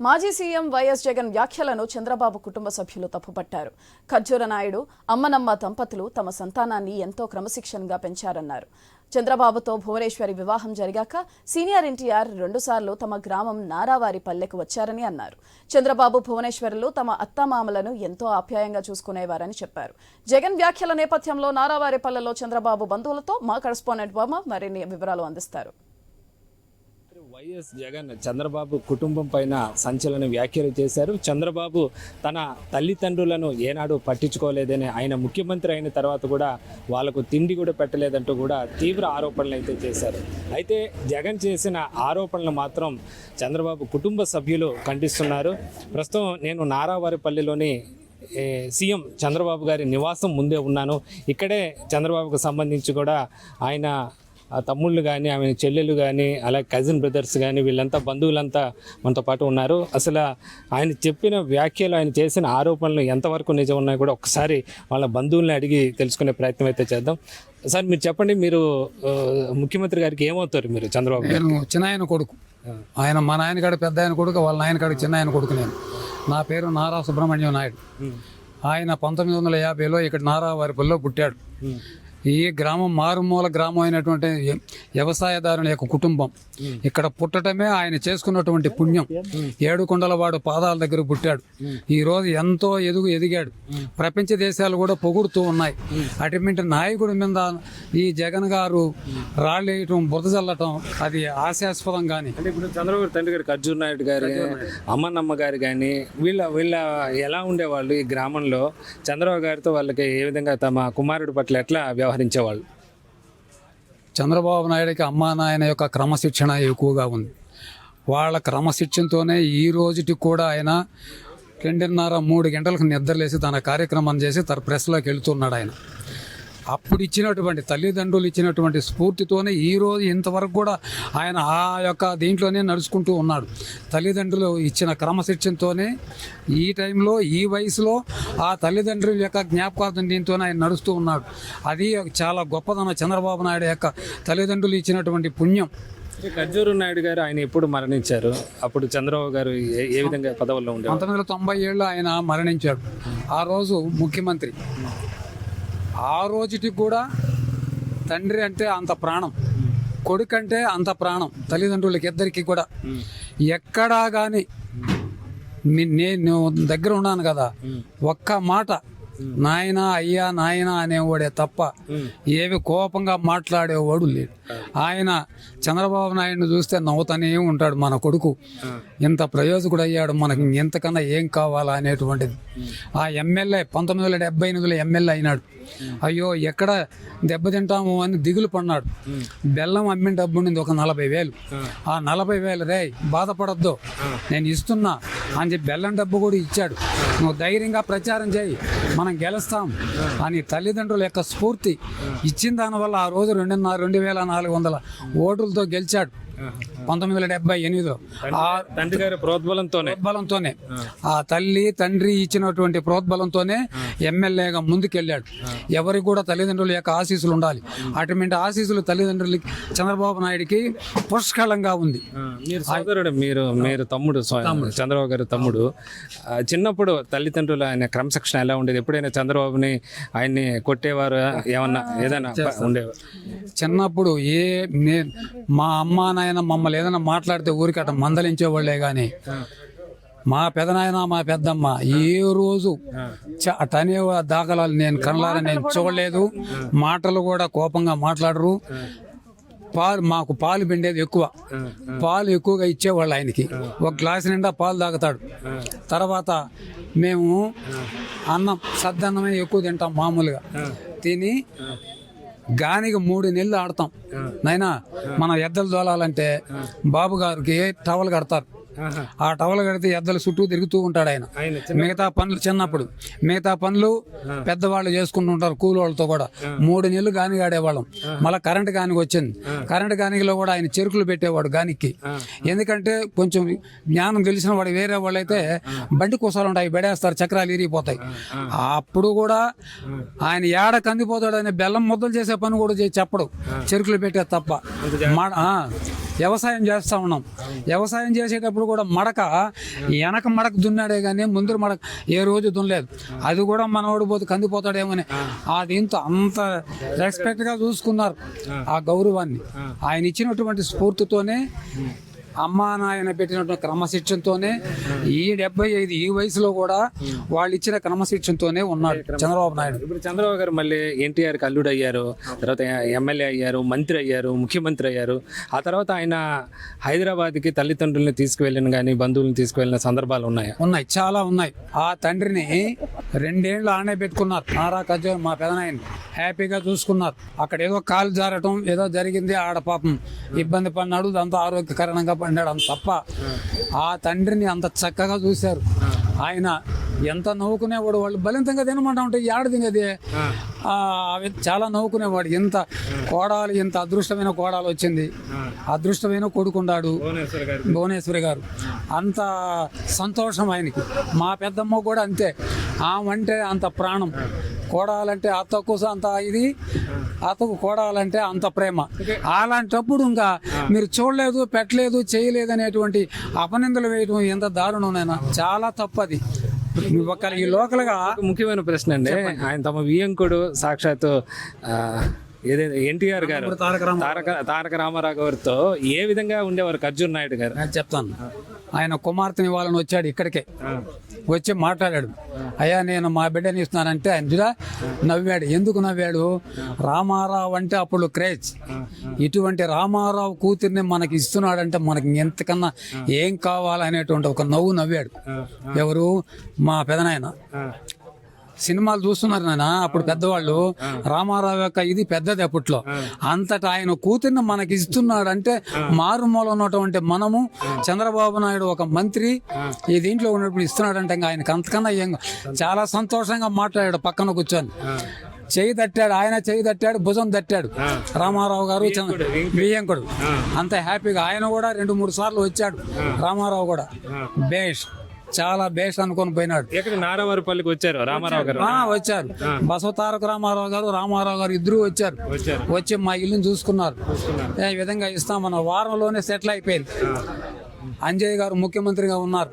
మాజీ CM YS Jagan వ్యాఖ్యలను చంద్రబాబు కుటుంబ సభ్యులు తప్పుపట్టారు. ఖర్జూర నాయుడు అమ్మనమ్మ దంపతులు తమ సంతానాన్ని ఎంతో క్రమశిక్షణగా పెంచారన్నారు. చంద్రబాబుతో భువనేశ్వరి వివాహం జరిగాక సీనియర్ ఎన్టీఆర్ రెండుసార్లు తమ గ్రామం నారావారి పల్లెకు వచ్చారని అన్నారు. చంద్రబాబు భువనేశ్వరులు తమ అత్తమామలను ఎంతో ఆప్యాయంగా చూసుకునేవారని చెప్పారు. జగన్ వ్యాఖ్యల నేపథ్యంలో నారావారి పల్లెలో చంద్రబాబు బంధువులతో మా కరస్పాండెంట్ వర్మ మరిన్ని వివరాలు అందిస్తారు. వైఎస్ జగన్ చంద్రబాబు కుటుంబం పైన సంచలన వ్యాఖ్యలు చేశారు. చంద్రబాబు తన తల్లిదండ్రులను ఏనాడు పట్టించుకోలేదని ఆయన ముఖ్యమంత్రి అయిన తర్వాత కూడా వాళ్ళకు తిండి కూడా పెట్టలేదంటూ కూడా తీవ్ర ఆరోపణలు అయితే చేశారు. అయితే జగన్ చేసిన ఆరోపణలు మాత్రం చంద్రబాబు కుటుంబ సభ్యులు ఖండిస్తున్నారు. ప్రస్తుతం నేను నారావారిపల్లిలోని సీఎం చంద్రబాబు గారి నివాసం ముందే ఉన్నాను. ఇక్కడే చంద్రబాబుకు సంబంధించి కూడా ఆయన ఆ తమ్ముళ్ళు కానీ ఆమె చెల్లెలు కానీ అలాగే కజిన్ బ్రదర్స్ కానీ వీళ్ళంతా బంధువులంతా మనతో పాటు ఉన్నారు. అసలు ఆయన చెప్పిన వ్యాఖ్యలు ఆయన చేసిన ఆరోపణలు ఎంతవరకు నిజం ఉన్నాయో కూడా ఒకసారి వాళ్ళ బంధువుల్ని అడిగి తెలుసుకునే ప్రయత్నం అయితే చేద్దాం. సార్ మీరు చెప్పండి మీరు ముఖ్యమంత్రి గారికి ఏమవుతారు మీరు చంద్రబాబు నేను చిన్న ఆయన కొడుకు. ఆయన మా నాయనకాడ పెద్ద ఆయన కొడుకు వాళ్ళ నాయనకాడ చిన్న ఆయన కొడుకు నేను. నా పేరు నారా సుబ్రహ్మణ్యం నాయుడు. ఆయన పంతొమ్మిది వందల యాభైలో ఇక్కడ నారావారిపల్లిలో పుట్టాడు. ఈ గ్రామం మారుమూల గ్రామం అయినటువంటి వ్యవసాయదారుని యొక్క కుటుంబం. ఇక్కడ పుట్టడమే ఆయన చేసుకున్నటువంటి పుణ్యం. ఏడుకొండలవాడు పాదాల దగ్గర పుట్టాడు. ఈ రోజు ఎంతో ఎదుగు ఎదిగాడు. ప్రపంచ దేశాలు కూడా పొగుడుతూ ఉన్నాయి. అటువంటి నాయకుడి మీద ఈ జగన్ గారు రాళ్ళేయటం బురద చల్లటం అది హాస్యాస్పదం కానీ అంటే ఇప్పుడు చంద్రబాబు తండ్రి గారు అర్జున్ నాయుడు గారు అమ్మనమ్మ గారు కానీ వీళ్ళ వీళ్ళ ఎలా ఉండేవాళ్ళు ఈ గ్రామంలో? చంద్రబాబు గారితో వాళ్ళకి ఏ విధంగా తమ కుమారుడి పట్ల ఎట్లా వ్యవహరించేవాళ్ళు. చంద్రబాబు నాయుడికి అమ్మా నాయన యొక్క క్రమశిక్షణ ఎక్కువగా ఉంది. వాళ్ళ క్రమశిక్షణతోనే ఈ రోజుకి కూడా ఆయన రెండున్నర మూడు గంటలకు నిద్రలేసి తన కార్యక్రమం చేసి తన ప్రెస్లోకి వెళుతున్నాడు ఆయన. అప్పుడు ఇచ్చినటువంటి తల్లిదండ్రులు ఇచ్చినటువంటి స్ఫూర్తితోనే ఈ రోజు ఇంతవరకు కూడా ఆయన ఆ యొక్క దీంట్లోనే నడుచుకుంటూ ఉన్నాడు. తల్లిదండ్రులు ఇచ్చిన క్రమశిక్షణతోనే ఈ టైంలో ఈ వయసులో ఆ తల్లిదండ్రుల యొక్క జ్ఞాపకార్థం దీంతోనే ఆయన నడుస్తూ ఉన్నాడు. అది చాలా గొప్పదన చంద్రబాబు నాయుడు యొక్క తల్లిదండ్రులు ఇచ్చినటువంటి పుణ్యం. ఖర్జూరు నాయుడు గారు ఆయన ఎప్పుడు మరణించారు? అప్పుడు చంద్రబాబు గారు ఏ విధంగా పదవుల్లో ఉండేవారు? పంతొమ్మిది వందల తొంభై ఏళ్ళు ఆయన మరణించాడు. ఆ రోజు ముఖ్యమంత్రి. ఆ రోజుకి కూడా తండ్రి అంటే అంత ప్రాణం. కొడుకు అంటే అంత ప్రాణం. తల్లిదండ్రులకి ఇద్దరికి కూడా. ఎక్కడా కానీ నేను దగ్గర ఉన్నాను కదా. ఒక్క మాట. నాయన అయ్యా నాయన అనేవాడే తప్ప ఏవి కోపంగా మాట్లాడేవాడు లేడు. ఆయన చంద్రబాబు నాయుడిని చూస్తే నవ్వుతానే ఉంటాడు మన కొడుకు. ఇంత ప్రయోజకుడు అయ్యాడు మనకి ఇంతకన్నా ఏం కావాలా అనేటువంటిది. ఆ ఎమ్మెల్యే పంతొమ్మిది వందల డెబ్బై ఎనిమిదిలో ఎమ్మెల్యే అయినాడు. అయ్యో ఎక్కడ దెబ్బతింటాము అని దిగులు పడినాడు. బెల్లం అమ్మిన డబ్బు ఉండింది ఒక నలభై వేలు. ఆ నలభై వేలు రే బాధపడద్దు. నేను ఇస్తున్నా అని చెప్పి బెల్లం డబ్బు కూడా ఇచ్చాడు. నువ్వు ధైర్యంగా ప్రచారం చేయి. మనం గెలుస్తాం అని తల్లిదండ్రుల యొక్క స్ఫూర్తి ఇచ్చిన దానివల్ల ఆ రోజు రెండున్నర రెండు వేల నాలుగు వందల ఓటు ఓటులతో గెలిచాడు. పంతొమ్మిది వందల డెబ్బై ఎనిమిదిలో. ఆ తండ్రి గారి ప్రోద్బలంతోనే. ప్రోద్బలంతోనే. ఆ. తల్లి తండ్రి ఇచ్చినటువంటి ప్రోద్బలంతోనే ఎమ్మెల్యేగా ముందుకెళ్ళాడు. ఎవరికి కూడా తల్లిదండ్రుల యొక్క ఆశీస్సులు ఉండాలి. అటువంటి ఆశీస్సులు తల్లిదండ్రులకి చంద్రబాబు నాయుడికి పుష్కలంగా ఉంది. మీరు సోదరుడు మీరు మీరు తమ్ముడు చంద్రబాబు గారి తమ్ముడు. చిన్నప్పుడు తల్లిదండ్రులు ఆయన క్రమశిక్షణ ఎలా ఉండేది? ఎప్పుడైనా చంద్రబాబుని ఆయన్ని కొట్టేవారు? ఏమన్నా ఏదైనా ఉండేవారు చిన్నప్పుడు ఏ మా అమ్మ నాయన మమ్మల్ని ఏదైనా మాట్లాడితే ఊరికట మందలించేవాళ్ళే కానీ మా పెదనాయన మా పెద్దమ్మ ఏ రోజు చ- అటనే దాఖలాలు నేను కనలారా నేను చూడలేదు. మాటలు కూడా కోపంగా మాట్లాడరు. పాలు మాకు పాలు పిండేది ఎక్కువ. పాలు ఎక్కువగా ఇచ్చేవాళ్ళు ఆయనకి. ఒక గ్లాస్ నిండా పాలు తాగుతాడు. తర్వాత మేము అన్నం సద్దన్నమే ఎక్కువ తింటాం మామూలుగా. తిని గానికి మూడు నెలలు ఆడతాం. నైనా మనం ఎద్దలు దోలాలంటే బాబు గారికి టవల్ కడతారు. ఆ టవల్ కడితే ఎద్దలు చుట్టూ తిరుగుతూ ఉంటాడు ఆయన. మిగతా పనులు చిన్నప్పుడు. మిగతా పనులు పెద్దవాళ్ళు చేసుకుంటూ ఉంటారు కూలోళ్ళతో కూడా. మూడు నెలలు గాని ఆడేవాళ్ళం. మళ్ళీ కరెంట్ గానికి వచ్చింది. కరెంట్ గానికిలో కూడా ఆయన చెరుకులు పెట్టేవాడు గానికి. ఎందుకంటే కొంచెం జ్ఞానం తెలిసిన వాడు వేరే వాళ్ళు అయితే బండి కుసాలు ఉంటాయి బెడేస్తారు చక్రాలు ఇరిగిపోతాయి. అప్పుడు కూడా ఆయన ఏడ కందిపోతాడు అనే బెల్లం ముద్దలు చేసే పని కూడా చేసి చెప్పడు. చెరుకులు పెట్టే తప్ప. వ్యవసాయం చేస్తూ ఉన్నాం. వ్యవసాయం చేసేటప్పుడు కూడా మడక వెనక మడక దున్నాడే కానీ ముందు మడక ఏ రోజు దున్నలేదు. అది కూడా మనవాడు పోతే కందిపోతాడేమని. ఆ. దీంతో అంత రెస్పెక్ట్గా చూసుకున్నారు ఆ. గౌరవాన్ని. ఆయన ఇచ్చినటువంటి స్ఫూర్తితోనే అమ్మా నాయన పెట్టినటువంటి క్రమశిక్షణతోనే ఈ డెబ్బై ఐదు ఈ వయసులో కూడా వాళ్ళు ఇచ్చిన క్రమశిక్షణతోనే ఉన్నాడు చంద్రబాబు నాయుడు. ఇప్పుడు చంద్రబాబు గారు మళ్ళీ ఎన్టీఆర్కి అల్లుడు అయ్యారు తర్వాత ఎమ్మెల్యే అయ్యారు మంత్రి అయ్యారు ముఖ్యమంత్రి అయ్యారు. ఆ తర్వాత ఆయన హైదరాబాద్కి తల్లిదండ్రుల్ని తీసుకువెళ్ళిన కానీ బంధువులను తీసుకువెళ్ళిన సందర్భాలు ఉన్నాయా? ఉన్నాయి చాలా ఉన్నాయి. ఆ తండ్రిని రెండేళ్ళు ఆనే పెట్టుకున్నారు. నారా కజ్జో మా పెదనాయన్ని హ్యాపీగా చూసుకున్నారు. అక్కడ ఏదో కాలు జారటం ఏదో జరిగింది ఆడ పాపం. ఇబ్బంది పడినాడు దాంతో ఆరోగ్యకరంగా పడినాడు అంత తప్ప. ఆ తండ్రిని అంత చక్కగా చూశారు. ఆయన ఎంత నవ్వుకునేవాడు వాళ్ళు బలింతంగా తినమంటా ఉంటే ఏడ తినేది. అవి చాలా నవ్వుకునేవాడు. ఇంత కోడాలు ఇంత అదృష్టమైన కోడాలు వచ్చింది. అదృష్టమైన కొడుకున్నాడు భువనేశ్వర్ గారు. అంత సంతోషం ఆయనకి. మా పెద్దమ్మ కూడా అంతే. ఆమంటే అంత ప్రాణం. కోడాలంటే అత్తకు అంత ఇది. అత్తకు కోడాలంటే అంత ప్రేమ. అలాంటప్పుడు ఇంకా మీరు చూడలేదు పెట్టలేదు చేయలేదు అనేటువంటి అపనిందలు వేయడం ఎంత దారుణమైనా చాలా తప్పది. ఒక ఈ లోకల్గా ముఖ్యమైన ప్రశ్న అండి. ఆయన తమ వియంకుడు సాక్షాత్తు ఏదైతే ఎన్టీఆర్ గారు తారక తారక తారక రామారావు గారితో ఏ విధంగా ఉండేవారు? అర్జున్ నాయుడు గారు? నేను చెప్తాను. ఆయన కుమార్తెని వాళ్ళని వచ్చాడు ఇక్కడికే. వచ్చి మాట్లాడాడు. అయ్యా నేను మా బిడ్డని ఇస్తున్నానంటే ఆయన చూడా నవ్వాడు. ఎందుకు నవ్వాడు? రామారావు అంటే అప్పుడు క్రేజ్. ఇటువంటి రామారావు కూతుర్ని మనకి ఇస్తున్నాడంటే మనకి ఎంతకన్నా ఏం కావాలనేటువంటి ఒక నవ్వు నవ్వాడు. ఎవరు? మా పెదనాయన. సినిమాలు చూస్తున్నారు నాయన అప్పుడు పెద్దవాళ్ళు రామారావు యొక్క ఇది పెద్దది అప్పట్లో. అంతటా ఆయన కూతుర్ని మనకి ఇస్తున్నాడు అంటే మారుమూల ఉన్నటువంటి మనము చంద్రబాబు నాయుడు ఒక మంత్రి ఈ దీంట్లో ఉన్నప్పుడు ఇస్తున్నాడంటే ఇంకా ఆయనకి అంతకన్నా ఏం చాలా సంతోషంగా మాట్లాడాడు పక్కన కూర్చొని. చేయి తట్టాడు ఆయన చేయి తట్టాడు భుజం తట్టాడు. రామారావు గారు వియ్యంకుడు అంత హ్యాపీగా ఆయన కూడా రెండు మూడు సార్లు వచ్చాడు. రామారావు కూడా. బేష్. చాలా బేష్ అనుకొని పోయినాడు. ఎక్కడ నారావారిపల్లికి వచ్చారు? రామారావు గారు. వచ్చారు. బసవ తారక రామారావు గారు రామారావు గారు ఇద్దరు వచ్చారు. వచ్చి మా ఇల్లుని చూసుకున్నారు. ఏ విధంగా ఇస్తామన్న వారంలోనే సెటిల్ అయిపోయింది అంజయ్ గారు ముఖ్యమంత్రిగా ఉన్నారు.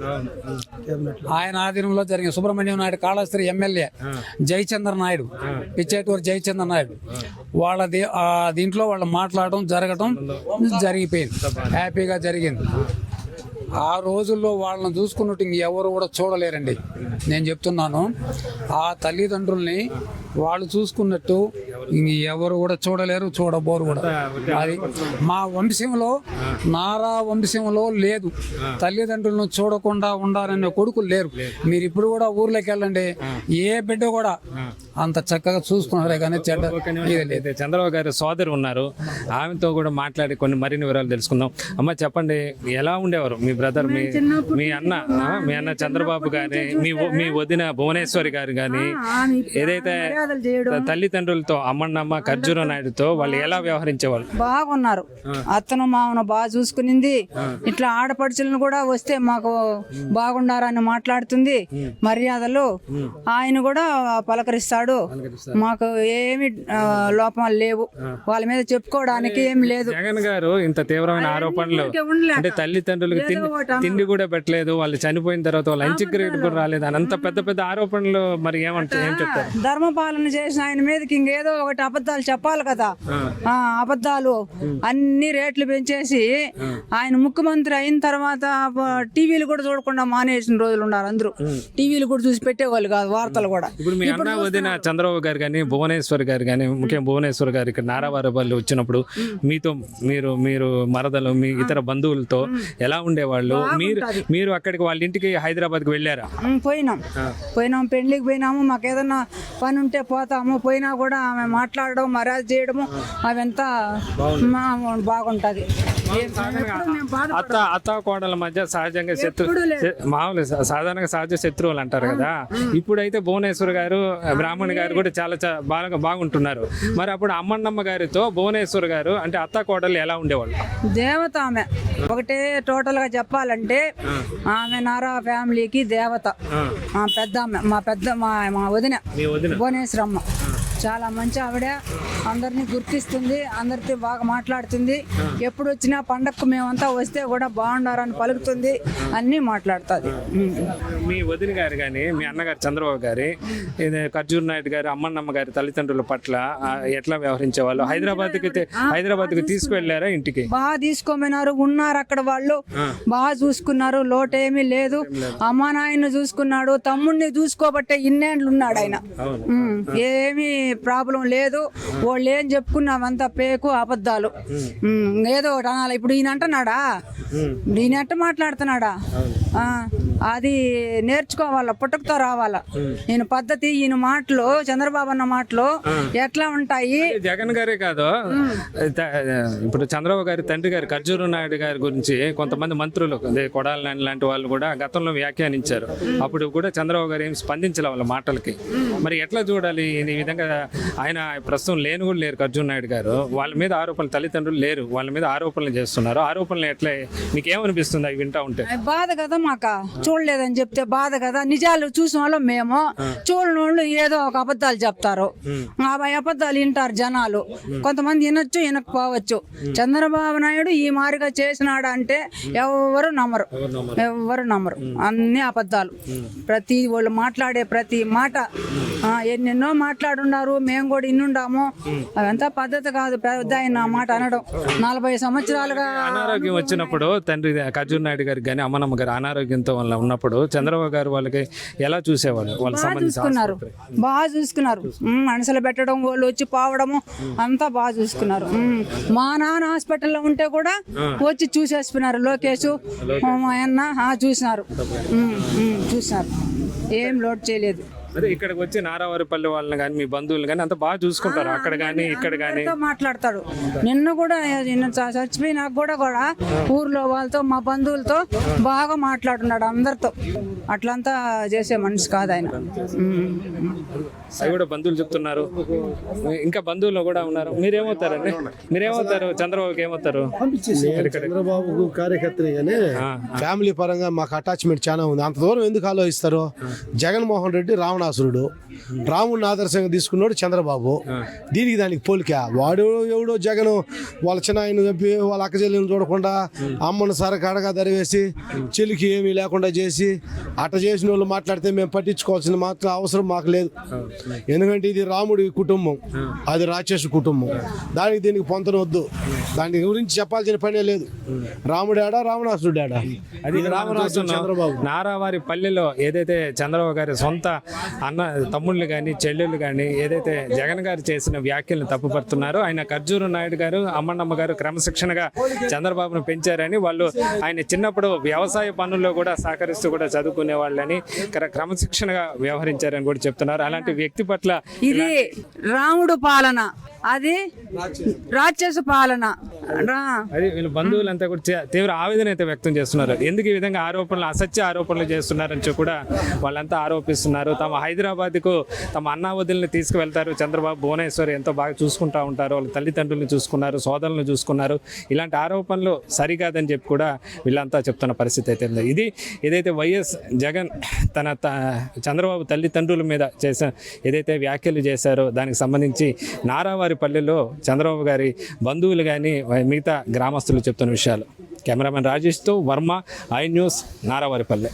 ఆయన ఆధీనంలో జరిగిన సుబ్రహ్మణ్యం నాయుడు కాళహస్త్రి ఎమ్మెల్యే జయచంద్ర నాయుడు పిచ్చేటూరు జయచంద్ర నాయుడు. వాళ్ళ దీంట్లో వాళ్ళు మాట్లాడటం జరగటం జరిగిపోయింది. హ్యాపీగా జరిగింది. ఆ రోజుల్లో వాళ్ళని చూసుకున్నట్టు ఎవరు కూడా చూడలేరండి. నేను చెప్తున్నాను ఆ తల్లిదండ్రుల్ని వాళ్ళు చూసుకున్నట్టు ఎవరు కూడా చూడలేరు చూడబోరు కూడా. అది మా వంశంలో నారా వంశంలో లేదు. తల్లిదండ్రులను చూడకుండా ఉండాలనే కొడుకులు లేరు. మీరు ఇప్పుడు కూడా ఊర్లోకి వెళ్ళండి. ఏ బిడ్డ కూడా అంత చక్కగా చూసుకున్నారే కానీ చెడ్డ లేదు. చంద్రబాబు గారు సోదరు ఉన్నారు. ఆమెతో కూడా మాట్లాడి కొన్ని మరిన్ని వివరాలు తెలుసుకుందాం. అమ్మ చెప్పండి ఎలా ఉండేవారు మీ బ్రదర్ మీ మీ అన్న? మీ అన్న చంద్రబాబు గాని మీ మీ వదిన భువనేశ్వరి గారు గాని ఏదైతే తల్లిదండ్రులతో అమ్మన్నమ్మ ఖర్జూర నాయుడుతో వాళ్ళు ఎలా వ్యవహరించేవాళ్ళు? బాగున్నారు. అత్తను మామను బాగా చూసుకునింది. ఇట్లా ఆడపడుచులను కూడా వస్తే మాకు బాగుండారని మాట్లాడుతుంది మర్యాదలు. ఆయన కూడా పలకరిస్తాడు. మాకు ఏమి లోపాలు లేవు. వాళ్ళ మీద చెప్పుకోవడానికి ఏం లేదు. జగన్ గారు ఇంత తీవ్రమైన ఆరోపణలు. అంటే తల్లిదండ్రులకు తిండి తిండి కూడా పెట్టలేదు. వాళ్ళు చనిపోయిన తర్వాత వాళ్ళ లంచ్ గ్రేడ్ కూడా రాలేదు అని అంత పెద్ద పెద్ద ఆరోపణలు మరి ఏమంటారు ఏం చెప్తారు? ధర్మపాలన చేసిన ఆయన మీదకి ఇంకేదో ఒకటి అబద్ధాలు చెప్పాలి కదా. ఆ. అబద్ధాలు. అన్ని రేట్లు పెంచేసి ఆయన ముఖ్యమంత్రి అయిన తర్వాత టీవీలు కూడా చూడకుండా మానేసిన రోజులు ఉన్నారు అందరూ. టీవీలు కూడా చూసి పెట్టేవాళ్ళు కాదు వార్తలు కూడా. ఇప్పుడు మీ అన్న వదిన చంద్రబాబు గారు కానీ భువనేశ్వర్ గారు కానీ ముఖ్యంగా భువనేశ్వర్ గారు ఇక్కడ నారావారపల్లి వచ్చినప్పుడు మీతో మీరు మీరు మరదలు మీ ఇతర బంధువులతో ఎలా ఉండేవాళ్ళు? మీరు మీరు అక్కడికి వాళ్ళ ఇంటికి హైదరాబాద్కి వెళ్ళారా? ఉమ్, పోయినాం. పోయినాం పెళ్ళికి పోయినాము. మాకు ఏదన్నా పని ఉంటే పోతాము. పోయినా కూడా ఆమె మాట్లాడడం మర్యాద చేయడము అవంతా మా- బాగుంటది. అత్త అత్త కోడల మధ్య సహజంగా శత్రు మామూలు సాధారణంగా సహజ శత్రువులు అంటారు కదా. ఇప్పుడైతే భువనేశ్వర్ గారు బ్రాహ్మణ్ గారు కూడా చాలా బాగా బాగుంటున్నారు. మరి అప్పుడు అమ్మన్నమ్మ గారితో భువనేశ్వర్ గారు అంటే అత్త కోడలు ఎలా ఉండేవాళ్ళు? దేవత ఆమె. ఒకటే టోటల్గా చెప్పాలంటే ఆమె నారా ఫ్యామిలీకి దేవత. పెద్ద ఆమె మా పెద్ద మీ వదిన భువనేశ్వరమ్మ. చాలా మంచి ఆవిడ. అందరినీ గుర్తిస్తుంది అందరితో బాగా మాట్లాడుతుంది. ఎప్పుడు వచ్చినా పండగకు మేమంతా వస్తే కూడా బాగుండారని పలుకుతుంది అన్నీ మాట్లాడుతుంది. మీ వదిన గారు కానీ మీ అన్నగారు చంద్రబాబు గారి ఇది ఖర్జూర్ నాయుడు గారు అమ్మన్నమ్మ గారి తల్లిదండ్రుల పట్ల ఎట్లా వ్యవహరించేవాళ్ళు? హైదరాబాద్కి హైదరాబాద్కి తీసుకువెళ్ళారా ఇంటికి? బాగా తీసుకోమన్నారు ఉన్నారు అక్కడ వాళ్ళు. బాగా చూసుకున్నారు లోటేమీ లేదు. అమ్మా నాయన చూసుకున్నాడు తమ్ముడిని చూసుకోబట్టే ఇన్నేళ్ళు ఉన్నాడు ఆయన ఏమీ ప్రాబ్లం లేదు. వాళ్ళు ఏం చెప్పుకున్నామంతా పేకు అబద్ధాలు. ఏదో ఒకటి అనాలి. ఇప్పుడు ఈయన అంటున్నాడా? ఈయన ఎట్ట మాట్లాడుతున్నాడా? అది నేర్చుకోవాలా పుట్టుకతో రావాలా. ఈయన పద్ధతి ఈయన మాటలు చంద్రబాబు అన్న మాటలు ఎట్లా ఉంటాయి? జగన్ గారే కాదు. ఇప్పుడు చంద్రబాబు గారి తండ్రి గారు ఖర్జూరు నాయుడు గారి గురించి కొంతమంది మంత్రులు కొడాలి నాని లాంటి వాళ్ళు కూడా గతంలో వ్యాఖ్యానించారు. అప్పుడు కూడా చంద్రబాబు గారు ఏం స్పందించాలి వాళ్ళ మాటలకి. మరి ఎట్లా చూడాలి? ఈ విధంగా ఆయన ప్రస్తుతం లేని కూడా లేరు ఖర్జూర్ నాయుడు గారు. వాళ్ళ మీద ఆరోపణలు తల్లిదండ్రులు లేరు. వాళ్ళ మీద ఆరోపణలు చేస్తున్నారు. ఆరోపణలు ఎట్లా? మీకు ఏమనిపిస్తుంది అవి వింటా ఉంటే. బాధ కదా మాక చూడలేదని చెప్తే బాధ కదా. నిజాలు చూసిన వాళ్ళు మేము. చూడని వాళ్ళు ఏదో ఒక అబద్ధాలు చెప్తారు. ఆ అబద్ధాలు వింటారు జనాలు. కొంతమంది వినొచ్చు వినకపోవచ్చు. చంద్రబాబు నాయుడు ఈ మారిగా చేసినాడు అంటే ఎవరు నమ్మరు. ఎవరు నమ్మరు. అన్ని అబద్ధాలు. ప్రతి వాళ్ళు మాట్లాడే ప్రతి మాట. ఎన్నెన్నో మాట్లాడున్నారు. మేము కూడా ఇన్నుండాము. అదంతా పద్ధతి కాదు. పెద్ద ఆయన మాట అనడం. నలభై సంవత్సరాలుగా అనారోగ్యం వచ్చినప్పుడు తండ్రి ఖర్జూర్ నాయుడు గారికి కానీ అమ్మనమ్మ గారు అనారోగ్యంతో వల్ల ఉన్నప్పుడు చంద్రబాబు గారు వాళ్ళకి ఎలా చూసేవాళ్ళు? వాళ్ళకి బాగా చూసుకున్నారు. బాగా చూసుకున్నారు. మనసులో పెట్టడం వాళ్ళు వచ్చి పావడము అంతా బాగా చూసుకున్నారు. ఉమ్, మా నాన్న హాస్పిటల్లో ఉంటే కూడా వచ్చి చూసేసిపోయినారు లోకేష్ మా అన్న ఆ, చూసినారు. ఉమ్, ఉమ్, చూసినారు. ఏం లోడ్ చేయలేదు. అదే ఇక్కడికి వచ్చి నారావారిపల్లి వాళ్ళని కానీ మీ బంధువులు కానీ అంత బాగా చూసుకుంటారు. అక్కడ కానీ ఇక్కడ కానీ మాట్లాడతాడు. నిన్న కూడా నిన్న చ- చచ్చిపోయినాక కూడా కూడా ఊర్లో వాళ్ళతో మా బంధువులతో బాగా మాట్లాడున్నాడు అందరితో. అట్లంతా చేసే మనిషి కాదు ఆయన. అవి కూడా బంధువులు చెప్తున్నారు. ఇంకా బంధువులు కూడా ఉన్నారు. మీరేమవుతారండి? మీరేమవుతారు? చంద్రబాబుకి ఏమవుతారు? చంద్రబాబు కార్యకర్తని కానీ ఫ్యామిలీ పరంగా మాకు అటాచ్మెంట్ చాలా ఉంది. అంత దూరం ఎందుకు ఆలోచిస్తారు? జగన్మోహన్ రెడ్డి రావణాసురుడు రాముడిని ఆదర్శంగా తీసుకున్నాడు చంద్రబాబు. దీనికి దానికి పోలిక. వాడు ఎవడో జగన్ వాళ్ళ చిన్న ఆయన చంపి వాళ్ళ అక్క చెల్లెలను చూడకుండా అమ్మను సరకు అడగా దరివేసి చెలికి ఏమీ లేకుండా చేసి అట్ట చేసిన వాళ్ళు మాట్లాడితే మేము పట్టించుకోవాల్సిన మాత్రం అవసరం మాకు లేదు. ఎందుకంటే ఇది రాముడి కుటుంబం. అది రాక్షసు కుటుంబం. దానికి దీనికి పొంతన వద్దు. దాని గురించి చెప్పాల్సిన పనే లేదు. రాముడాడా రావణాసురుడాడా? అది రామరాజు చంద్రబాబు. నారావారి పల్లెలో ఏదైతే చంద్రబాబు గారి సొంత అన్న తమ్ముళ్ళు కానీ చెల్లెళ్ళు కానీ ఏదైతే జగన్ గారు చేసిన వ్యాఖ్యలను తప్పుపడుతున్నారో ఆయన ఖర్జూరు నాయుడు గారు అమ్మన్నమ్మ గారు క్రమశిక్షణగా చంద్రబాబును పెంచారని వాళ్ళు ఆయన చిన్నప్పుడు వ్యవసాయ పనుల్లో కూడా సహకరిస్తూ కూడా చదువుకునే వాళ్ళని క్ర- క్రమశిక్షణగా వ్యవహరించారని కూడా చెప్తున్నారు. అలాంటి వ్యక్తి పట్ల ఇది రాముడు పాలన. అది రాక్షసు పాలన. అది వీళ్ళ బంధువులంతా కూడా తీవ్ర ఆవేదన అయితే వ్యక్తం చేస్తున్నారు. ఎందుకు ఈ విధంగా ఆరోపణలు అసత్య ఆరోపణలు చేస్తున్నారని కూడా వాళ్ళంతా ఆరోపిస్తున్నారు. తమ హైదరాబాద్కు తమ అన్నా వదిలిని తీసుకువెళ్తారు. చంద్రబాబు భువనేశ్వర్ ఎంతో బాగా చూసుకుంటా ఉంటారు. వాళ్ళ తల్లిదండ్రులను చూసుకున్నారు సోదరులను చూసుకున్నారు. ఇలాంటి ఆరోపణలు సరికాదని చెప్పి కూడా వీళ్ళంతా చెప్తున్న పరిస్థితి అయితే ఉంది. ఇది ఏదైతే వైఎస్ జగన్ తన త- చంద్రబాబు తల్లిదండ్రుల మీద చేసిన ఏదైతే వ్యాఖ్యలు చేశారో దానికి సంబంధించి నారావారి పల్లెలో చంద్రబాబు గారి బంధువులు కానీ మిగతా గ్రామస్తులు చెప్తున్న విషయాలు. కెమెరామెన్ రాజేష్తో వర్మ ఐ న్యూస్ నారావారిపల్లె.